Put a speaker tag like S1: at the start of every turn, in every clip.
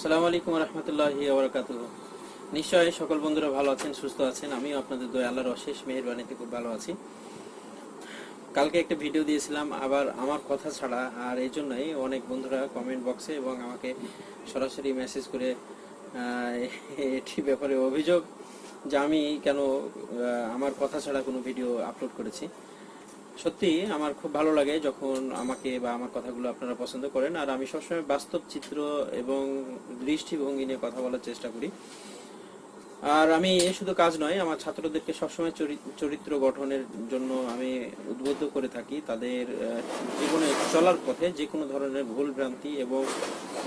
S1: আসসালামু আলাইকুম রহমতুল্লাহি ওবরাকাত নিশ্চয়ই সকল বন্ধুরা ভালো আছেন, সুস্থ আছেন। আমিও আপনাদের দয়া আল্লাহর অশেষ মেহেরবানিতে খুব ভালো আছি। কালকে একটা ভিডিও দিয়েছিলাম, আবার আমার কথা ছাড়া, আর এই জন্যই অনেক বন্ধুরা কমেন্ট বক্সে এবং আমাকে সরাসরি মেসেজ করে এটি ব্যাপারে অভিযোগ যে আমি কেন আমার কথা ছাড়া কোনো ভিডিও আপলোড করেছি। সত্যি আমার খুব ভালো লাগে যখন আমাকে বা আমার কথাগুলো আপনারা পছন্দ করেন। আর আমি সবসময় বাস্তব চিত্র এবং দৃষ্টিভঙ্গি নিয়ে কথা বলার চেষ্টা করি। আর আমি এ শুধু কাজ নয়, আমার ছাত্রদেরকে সবসময় চরি- চরিত্র গঠনের জন্য আমি উদ্বুদ্ধ করে থাকি। তাদের জীবনে চলার পথে যে কোনো ধরনের ভুল ভ্রান্তি এবং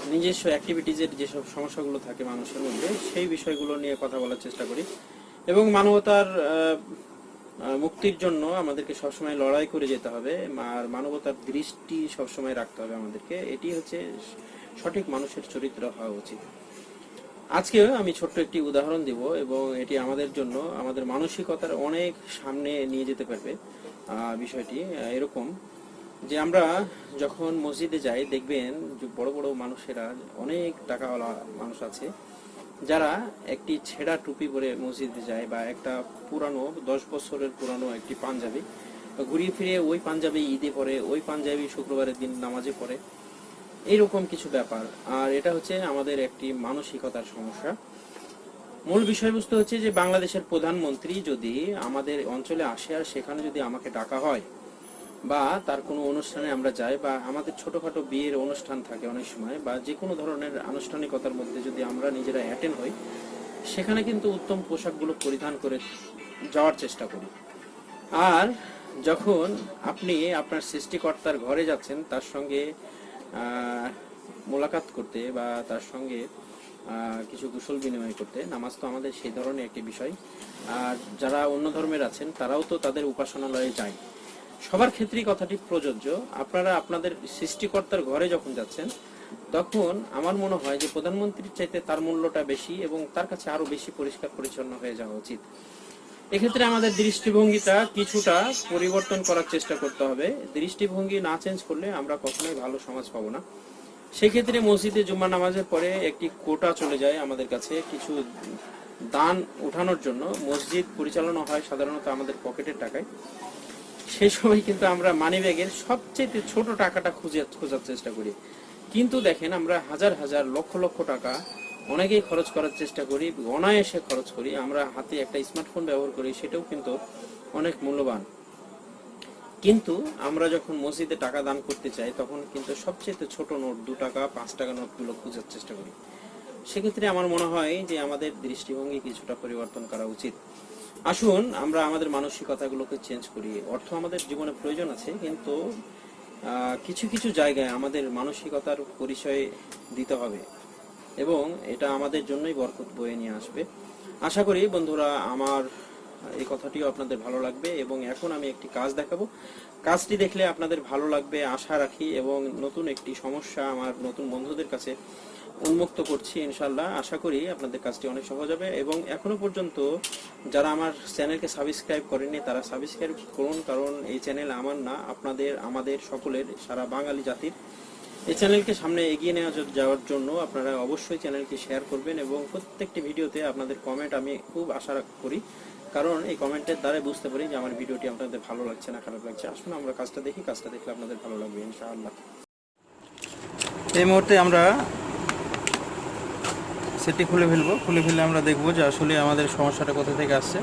S1: নিজস্ব অ্যাক্টিভিটিজের যেসব সমস্যাগুলো থাকে মানুষের মধ্যে, সেই বিষয়গুলো নিয়ে কথা বলার চেষ্টা করি। এবং মানবতার মুক্তির জন্য আমাদেরকে সবসময় লড়াই করে যেতে হবে, আর মানবতার দৃষ্টি সবসময় রাখতে হবে আমাদেরকে। এটি হচ্ছে সঠিক মানুষের চরিত্র হওয়া উচিত। আজকে আমি ছোট্ট একটি উদাহরণ দিব, এবং এটি আমাদের জন্য, আমাদের মানসিকতার অনেক সামনে নিয়ে যেতে পারবে বিষয়টি এরকম যে আমরা যখন মসজিদে যাই, দেখবেন যে বড় বড় মানুষেরা, অনেক টাকাওয়ালা মানুষ আছে যারা একটি ছেঁড়া টুপি পরে মসজিদে যায় বা একটা পুরানো, দশ বছরের পুরানো একটি পাঞ্জাবি ঘুরিয়ে ফিরে ওই পাঞ্জাবি ঈদে পরে, ওই পাঞ্জাবি শুক্রবারের দিন নামাজে পড়ে, এইরকম কিছু ব্যাপার। আর এটা হচ্ছে আমাদের একটি মানসিকতার সমস্যা। মূল বিষয়বস্তু হচ্ছে যে বাংলাদেশের প্রধানমন্ত্রী যদি আমাদের অঞ্চলে আসে আর সেখানে যদি আমাকে ডাকা হয় বা তার কোনো অনুষ্ঠানে আমরা যাই বা আমাদের ছোটোখাটো বিয়ের অনুষ্ঠান থাকে অনেক সময় বা যে কোনো ধরনের আনুষ্ঠানিকতার মধ্যে যদি আমরা নিজেরা অ্যাটেন্ড হই, সেখানে কিন্তু উত্তম পোশাকগুলো পরিধান করে যাওয়ার চেষ্টা করি। আর যখন আপনি আপনার সৃষ্টিকর্তার ঘরে যাচ্ছেন, তার সঙ্গে মোলাকাত করতে বা তার সঙ্গে কিছু কুশল বিনিময় করতে, নামাজ তো আমাদের সেই ধরনের একটি বিষয়। আর যারা অন্য ধর্মের আছেন, তারাও তো তাদের উপাসনালয়ে যায়। সবার ক্ষেত্রেই কথাটি প্রযোজ্য। আপনারা আপনাদের সৃষ্টিকর্তার ঘরে যখন যাচ্ছেন, তখন আমার মনে হয় যে প্রধানমন্ত্রীর চাইতে তার মূল্যটা বেশি এবং তার কাছে আরও বেশি পরিষ্কার পরিচ্ছন্ন হয়ে যাওয়া উচিত। এক্ষেত্রে আমাদের দৃষ্টিভঙ্গিটা কিছুটা পরিবর্তন করার চেষ্টা করতে হবে। দৃষ্টিভঙ্গি না চেঞ্জ করলে আমরা কখনোই ভালো সমাজ পাবো না। সেক্ষেত্রে মসজিদে জুম্মা নামাজের পরে একটি কোটা চলে যায় আমাদের কাছে, কিছু দান উঠানোর জন্য। মসজিদ পরিচালনা হয় সাধারণত আমাদের পকেটের টাকায়। সেই সময় কিন্তু আমরা মানি ব্যাগের সবচেয়ে ছোট টাকাটা খুঁজে খোঁজার চেষ্টা করি। কিন্তু দেখেন আমরা হাজার হাজার লক্ষ লক্ষ টাকা অনেকেই খরচ করার চেষ্টা করি, অনায়াসে খরচ করি। আমরা হাতে একটা স্মার্টফোন ব্যবহার করি, সেটাও কিন্তু অনেক মূল্যবান। কিন্তু আমরা যখন মসজিদে টাকা দান করতে চাই, তখন কিন্তু সবচেয়ে ছোট নোট, দু টাকা, পাঁচ টাকা নোটগুলো খোঁজার চেষ্টা করি। সেক্ষেত্রে আমার মনে হয় যে আমাদের দৃষ্টিভঙ্গি কিছুটা পরিবর্তন করা উচিত। আসুন, আমরা আমাদের মানসিকতাগুলোকে চেঞ্জ করি। অর্থ আমাদের জীবনে প্রয়োজন আছে, কিন্তু কিছু কিছু জায়গায় আমাদের মানসিকতার পরিচয় দিতে হবে এবং এটা আমাদের জন্যই বরকত বয়ে নিয়ে আসবে। আশা করি বন্ধুরা, আমার এই কথাটিও আপনাদের ভালো লাগবে এবং এখন আমি একটি কাজ দেখাবো। কাজটি দেখলে আপনাদের ভালো লাগবে, আশা রাখি এবং নতুন একটি সমস্যা আমার নতুন বন্ধুদের কাছে উন্মুক্ত করছি ইনশাল্লাহ আশা করি আপনাদের কাজটি অনেক সহজ হবে এবং এখনও পর্যন্ত যারা আমার চ্যানেলকে সাবস্ক্রাইব করেনি তারা সাবস্ক্রাইব করুন, কারণ এই চ্যানেল আমার না, আপনাদের, আমাদের সকলের, সারা বাঙালি জাতির। এই চ্যানেলকে সামনে এগিয়ে নেওয়া যাওয়ার জন্য আপনারা অবশ্যই চ্যানেলকে শেয়ার করবেন এবং প্রত্যেকটি ভিডিওতে আপনাদের কমেন্ট আমি খুব আশা করি। কারণ এই কমেন্টের দ্বারাই বুঝতে পারি যে আমার ভিডিওটি আপনাদের ভালো লাগছে না খারাপ লাগছে। আসুন, আমরা কাজটা দেখি, কাজটা দেখলে আপনাদের ভালো লাগবে ইনশাআল্লাহ। এই মুহূর্তে আমরা সেটি খুলে ফেলব। খুলে ফেলে আমরা দেখব যে আসলে আমাদের সমস্যাটা কোথা থেকে আসছে।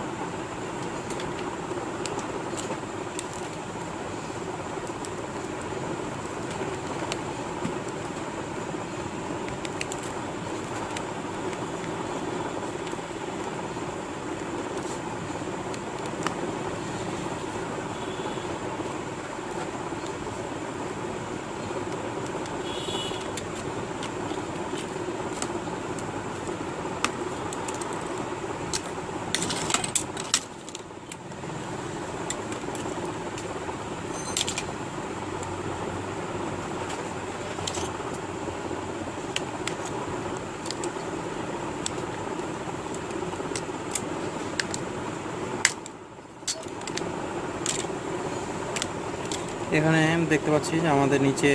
S1: এখানে দেখতে পাচ্ছি যে আমাদের নিচে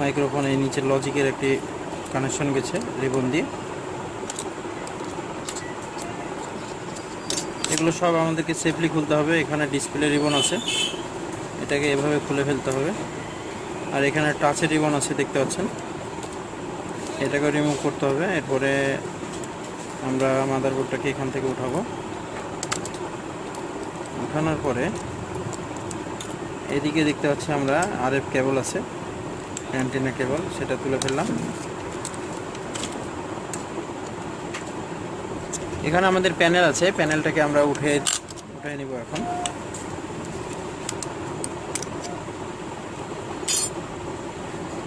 S1: মাইক্রোফোন এই নিচে লজিকের একটি কানেকশন গেছে রিবন দিয়ে। এগুলো সব আমাদেরকে সেফলি খুলতে হবে। এখানে ডিসপ্লে রিবন আছে। এটাকে এভাবে খুলে ফেলতে হবে। আর এখানে টাচের রিবন আছে, দেখতে পাচ্ছেন। এটাকে রিমুভ করতে হবে। এরপরে আমরা মাদারবোর্ডটাকে এখান থেকে উঠাবো। উঠানোর পরে এদিকে দেখতে পাচ্ছি আমরা আরএফ কেবল আছে, অ্যান্টেনা কেবল, সেটা তুলে ফেললাম। এখানে আমাদের প্যানেল আছে, প্যানেলটাকে আমরা উঠে উঠে নিব এখন।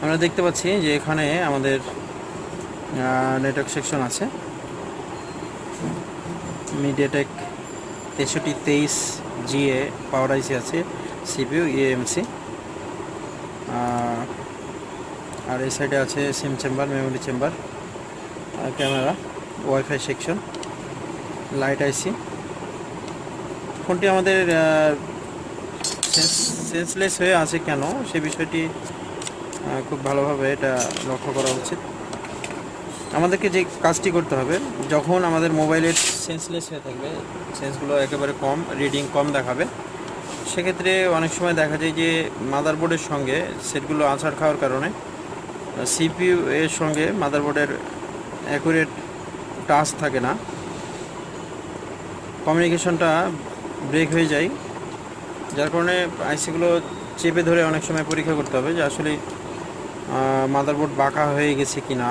S1: আমরা দেখতে পাচ্ছি যে এখানে আমাদের নেটওয়ার্ক সেকশন আছে। মিডিয়াটেক তেষট্টি তেইশ জিএ পাওয়ার আইসি আছে। CPU, EMC. আর এই সাইডে আছে SIM chamber, memory chamber camera, WiFi section, light IC. ফোনটি আমাদের সেন্সলেস হয়ে আছে কেন? সে বিষয়টি খুব ভালোভাবে এটা লক্ষ্য করা উচিত। আমাদেরকে যে কাজটি করতে হবে, যখন আমাদের মোবাইলের সেন্সলেস হয়ে থাকবে, সেন্সগুলো একেবারে কম, রিডিং কম দেখাবে। সেক্ষেত্রে অনেক সময় দেখা যায় যে মাদারবোর্ডের সঙ্গে সেটগুলো আছাড় খাওয়ার কারণে সিপিইউ এর সঙ্গে মাদারবোর্ডের অ্যাকুরেট টাচ থাকে না। কমিউনিকেশনটা ব্রেক হয়ে যায়, যার কারণে আইসিগুলো চেপে ধরে অনেক সময় পরীক্ষা করতে হবে যে আসলে মাদারবোর্ড বাঁকা হয়ে গেছে কিনা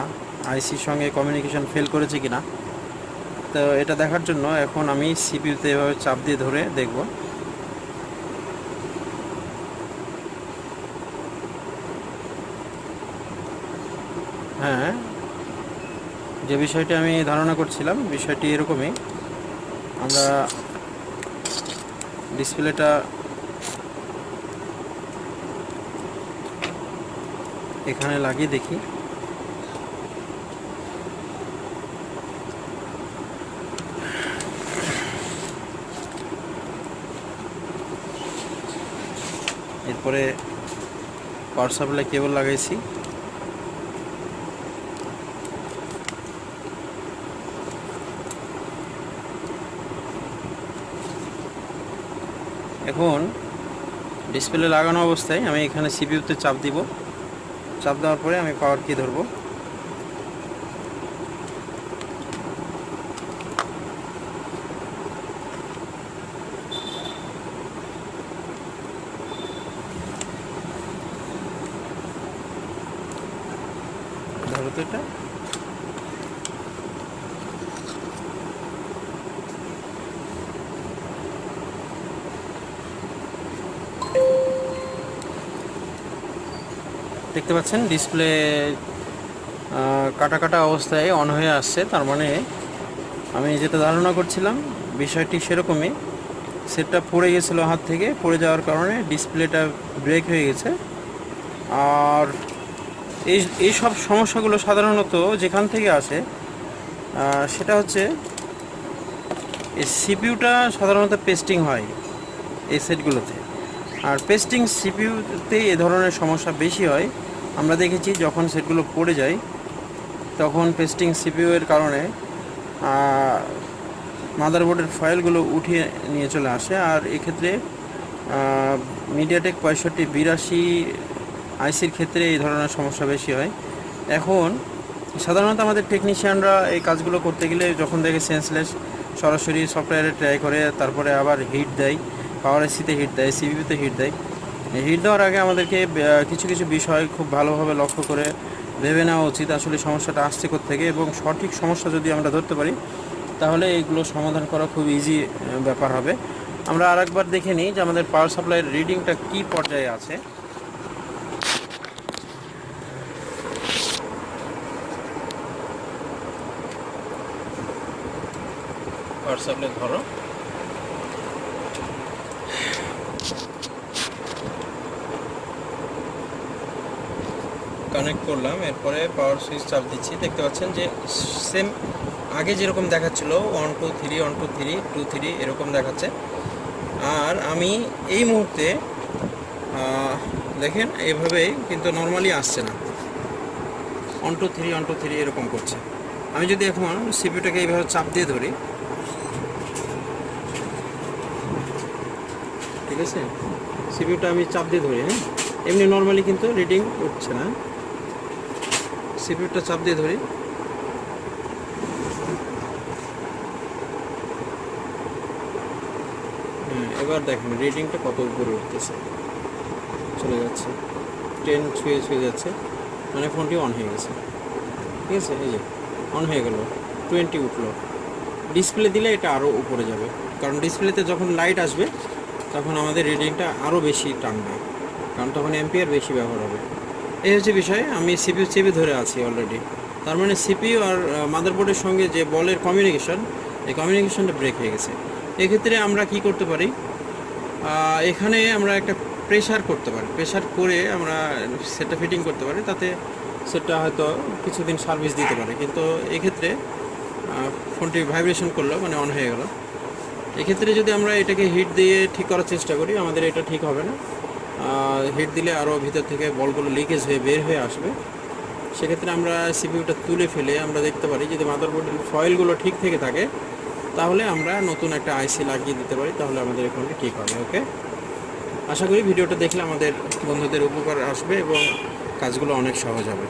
S1: আইসির সঙ্গে কমিউনিকেশন ফেল করেছে কি না তো এটা দেখার জন্য এখন আমি সিপিইউতে এভাবে চাপ দিয়ে ধরে দেখব। হ্যাঁ। যে বিষয়টি আমি ধারণা করছিলাম, বিষয়টি এরকমই। আমরা ডিসপ্লেটা এখানে লাগিয়ে দেখি। এরপরে পাওয়ার সাপ্লাই কেবল লাগাইছি। এখন ডিসপ্লে লাগানো অবস্থায় আমি এখানে সিপিইউতে চাপ দিব। চাপ দেওয়ার পরে আমি পাওয়ার কি ধরবো। ধরো তো এটা। দেখতে পাচ্ছেন ডিসপ্লে কাটা কাটা অবস্থায় অন হয়ে আসছে। তার মানে আমি যেটা ধারণা করছিলাম, বিষয়টি সেরকমই। সেটটা পড়ে গেছিল হাত থেকে, পড়ে যাওয়ার কারণে ডিসপ্লেটা ব্রেক হয়ে গেছে। আর এই এই সব সমস্যাগুলো সাধারণত যেখান থেকে আসে সেটা হচ্ছে এই সিপিউটা সাধারণত পেস্টিং হয় এই সেটগুলোতে আর পেস্টিং সিপিউতে এ ধরনের সমস্যা বেশি হয়। আমরা দেখেছি যখন সেটগুলো পড়ে যায়, তখন পেস্টিং সিপিইউ এর কারণে মাদারবোর্ডের ফাইলগুলো উঠিয়ে নিয়ে চলে আসে। আর এক্ষেত্রে মিডিয়াটেক পঁয়ষট্টি, বিরাশি আইসির ক্ষেত্রে এই ধরনের সমস্যা বেশি হয়। এখন, সাধারণত আমাদের টেকনিশিয়ানরা এই কাজগুলো করতে গেলে যখন দেখে সেন্সলেস সরাসরি সফটওয়্যারে ট্রাই করে, তারপরে আবার হিট দেয়। পাওয়ার এসিতে হিট দেয় সিবিতে হিট দেয়। হিট দেওয়ার আগে আমাদেরকে কিছু কিছু বিষয় খুব ভালোভাবে লক্ষ্য করে ভেবে নেওয়া উচিত আসলে সমস্যাটা আসছে থেকে এবং সঠিক সমস্যা যদি আমরা ধরতে পারি, তাহলে এইগুলো সমাধান করা খুব ইজি ব্যাপার হবে। আমরা আরেকবার দেখে নিই যে আমাদের পাওয়ার সাপ্লাইয়ের রিডিংটা কী পর্যায়ে আছে। পাওয়ার সাপ্লাই ধরো। কানেক্ট করলাম, এরপরে পাওয়ার সুইচ চাপ দিচ্ছি। দেখতে পাচ্ছেন যে সেম আগে যেরকম দেখাচ্ছিল one two three one two three two three এরকম দেখাচ্ছে। আর আমি এই মুহূর্তে দেখেন এভাবেই কিন্তু নর্মালি আসছে না। One two three one two three এরকম করছে। আমি যদি এখন সিপিউটাকে এইভাবে চাপ দিয়ে ধরি, ঠিক আছে? সিপিউটা আমি চাপ দিয়ে ধরি হ্যাঁ? এমনি নর্মালি কিন্তু রিডিং উঠছে না। সিপিউটা চাপ দিয়ে ধরি। এবার দেখেন রিডিংটা কত উপরে উঠতেছে। চলে যাচ্ছে। টেন ছুঁয়ে ছুঁয়ে যাচ্ছে। মানে ফোনটি অন হয়ে গেছে। ঠিক আছে, এই যে অন হয়ে গেল। টোয়েন্টি উঠল। ডিসপ্লে দিলে এটা আরও উপরে যাবে। কারণ ডিসপ্লেতে যখন লাইট আসবে, তখন আমাদের রিডিংটা আরও বেশি টানবে। কারণ তখন এম্পিয়ার বেশি ব্যবহার হবে। এই হচ্ছে বিষয়, আমি সিপিউ চেপে ধরে আছি অলরেডি তার মানে সিপিউ আর মাদারবোর্ডের সঙ্গে যে বলের কমিউনিকেশন এই কমিউনিকেশনটা ব্রেক হয়ে গেছে। এক্ষেত্রে আমরা কি করতে পারি? এখানে আমরা একটা প্রেশার করতে পারি। প্রেশার করে আমরা সেটটা ফিটিং করতে পারি, তাতে সেটটা হয়তো কিছুদিন সার্ভিস দিতে পারে। কিন্তু এক্ষেত্রে ফোনটি ভাইব্রেশন করল মানে অন হয়ে গেল। এক্ষেত্রে যদি আমরা এটাকে হিট দিয়ে ঠিক করার চেষ্টা করি, আমাদের এটা ঠিক হবে না। হিট দিলে আরও ভিতর থেকে বলগুলো লিকেজ হয়ে বের হয়ে আসবে। সেক্ষেত্রে আমরা সিপিউটা তুলে ফেলে আমরা দেখতে পারি, যদি মাদারবোর্ডের ফয়েলগুলো ঠিক থেকে থাকে, তাহলে আমরা নতুন একটা আইসি লাগিয়ে দিতে পারি, তাহলে আমাদের এখানটি ঠিক হবে ওকে আশা করি ভিডিওটা দেখলে আমাদের বন্ধুদের উপকার আসবে এবং কাজগুলো অনেক সহজ হবে।